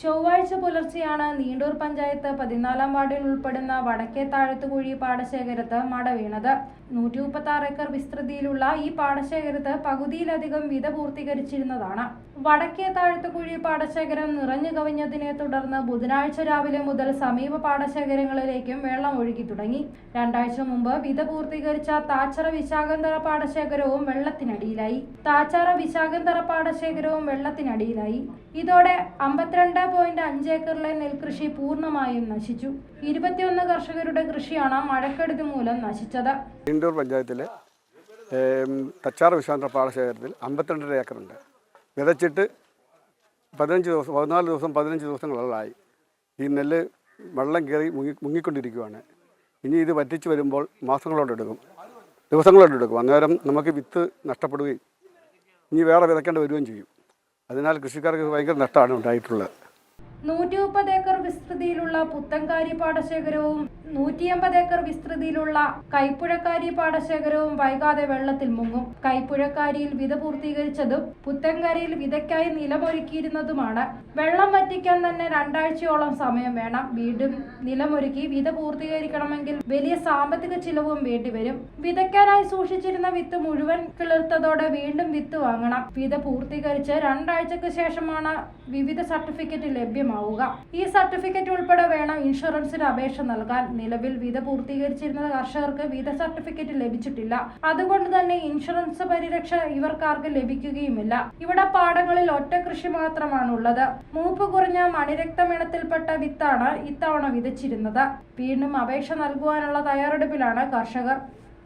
ചൊവ്വാഴ്ച പുലർച്ചെയാണ് നീണ്ടൂർ പഞ്ചായത്ത് പതിനാലാം വാർഡിൽ ഉൾപ്പെടുന്ന വടക്കേ താഴത്തുകുഴി പാടശേഖരത്ത് മട വീണത്. നൂറ്റി മുപ്പത്തി ആറ് ഏക്കർ വിസ്തൃതിയിലുള്ള ഈ പാടശേഖരത്ത് പകുതിയിലധികം വിത പൂർത്തീകരിച്ചിരുന്നതാണ്. വടക്കേ താഴത്തുകുഴി പാടശേഖരം നിറഞ്ഞു കവിഞ്ഞതിനെ തുടർന്ന് ബുധനാഴ്ച രാവിലെ മുതൽ സമീപ പാടശേഖരങ്ങളിലേക്കും വെള്ളം ഒഴുകി തുടങ്ങി. രണ്ടാഴ്ച മുമ്പ് വിത പൂർത്തീകരിച്ച താച്ചറ വിശാഖന്തറ പാടശേഖരവും വെള്ളത്തിനടിയിലായി. താച്ചാറ വിശാഖന്തറ പാടശേഖരവും വെള്ളത്തിനടിയിലായി. ഇതോടെ അമ്പത്തിരണ്ട് പോയിന്റ് അഞ്ച് ഏക്കറിലെ നെൽകൃഷി പൂർണമായും നശിച്ചു. ഇരുപത്തിയൊന്ന് കർഷകരുടെ കൃഷിയാണ് മഴക്കെടുതി മൂലം നശിച്ചത്. ഇൻഡോർ പഞ്ചായത്തിലെ തച്ചാർ വിശ്വാന്ത പാടശേഖരത്തിൽ അമ്പത്തിരണ്ടര ഏക്കറുണ്ട്. വിതച്ചിട്ട് പതിനഞ്ച് ദിവസം പതിനാല് ദിവസം പതിനഞ്ച് ദിവസങ്ങളായി ഈ നെല്ല് വെള്ളം കയറി മുങ്ങി മുങ്ങിക്കൊണ്ടിരിക്കുകയാണ് ഇനി ഇത് വറ്റിച്ച് വരുമ്പോൾ മാസങ്ങളോടെടുക്കും ദിവസങ്ങളോടെടുക്കും അന്നേരം നമുക്ക് വിത്ത് നഷ്ടപ്പെടുകയും ഇനി വേറെ വിതയ്ക്കേണ്ടി വരികയും ചെയ്യും. അതിനാൽ കൃഷിക്കാർക്ക് ഭയങ്കര നഷ്ടമാണ് ഉണ്ടായിട്ടുള്ളത്. നൂറ്റി മുപ്പത് ഏക്കർ വിസ്തൃതിയിലുള്ള പുത്തങ്കാരി പാടശേഖരവും നൂറ്റി എൺപത് ഏക്കർ വിസ്തൃതിയിലുള്ള കൈപ്പുഴക്കാരി പാടശേഖരവും വൈകാതെ വെള്ളത്തിൽ മുങ്ങും. കൈപ്പുഴക്കാരിയിൽ വിത പൂർത്തീകരിച്ചതും പുത്തങ്കാരിയിൽ വിതയ്ക്കായി നിലമൊരുക്കിയിരുന്നതുമാണ്. വെള്ളം വറ്റിക്കാൻ തന്നെ രണ്ടാഴ്ചയോളം സമയം വേണം. വീണ്ടും നിലമൊരുക്കി വിത പൂർത്തീകരിക്കണമെങ്കിൽ വലിയ സാമ്പത്തിക ചിലവും വേണ്ടിവരും വിതയ്ക്കാനായി സൂക്ഷിച്ചിരുന്ന വിത്ത് മുഴുവൻ കിളിർത്തതോടെ വീണ്ടും വിത്ത് വാങ്ങണം. വിത പൂർത്തീകരിച്ച് രണ്ടാഴ്ചക്ക് ശേഷമാണ് വിവിധ സർട്ടിഫിക്കറ്റ് ലഭ്യമാവുക. ഈ സർട്ടിഫിക്കറ്റ് ഉൾപ്പെടെ വേണം ഇൻഷുറൻസിന് അപേക്ഷ നൽകാൻ. നിലവിൽ വിത പൂർത്തീകരിച്ചിരുന്ന കർഷകർക്ക് വിത സർട്ടിഫിക്കറ്റ് ലഭിച്ചിട്ടില്ല. അതുകൊണ്ട് തന്നെ ഇൻഷുറൻസ് പരിരക്ഷ ഇവർക്കാർക്ക് ലഭിക്കുകയുമില്ല. ഇവിടെ പാടങ്ങളിൽ ഒറ്റ കൃഷി മാത്രമാണ് ഉള്ളത് മൂപ്പ് കുറഞ്ഞ മണിരക്തമിണത്തിൽപ്പെട്ട വിത്താണ് ഇത്തവണ വിതച്ചിരുന്നത്. വീണ്ടും അപേക്ഷ നൽകുവാനുള്ള തയ്യാറെടുപ്പിലാണ് കർഷകർ.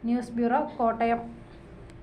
News bureau Kottayam.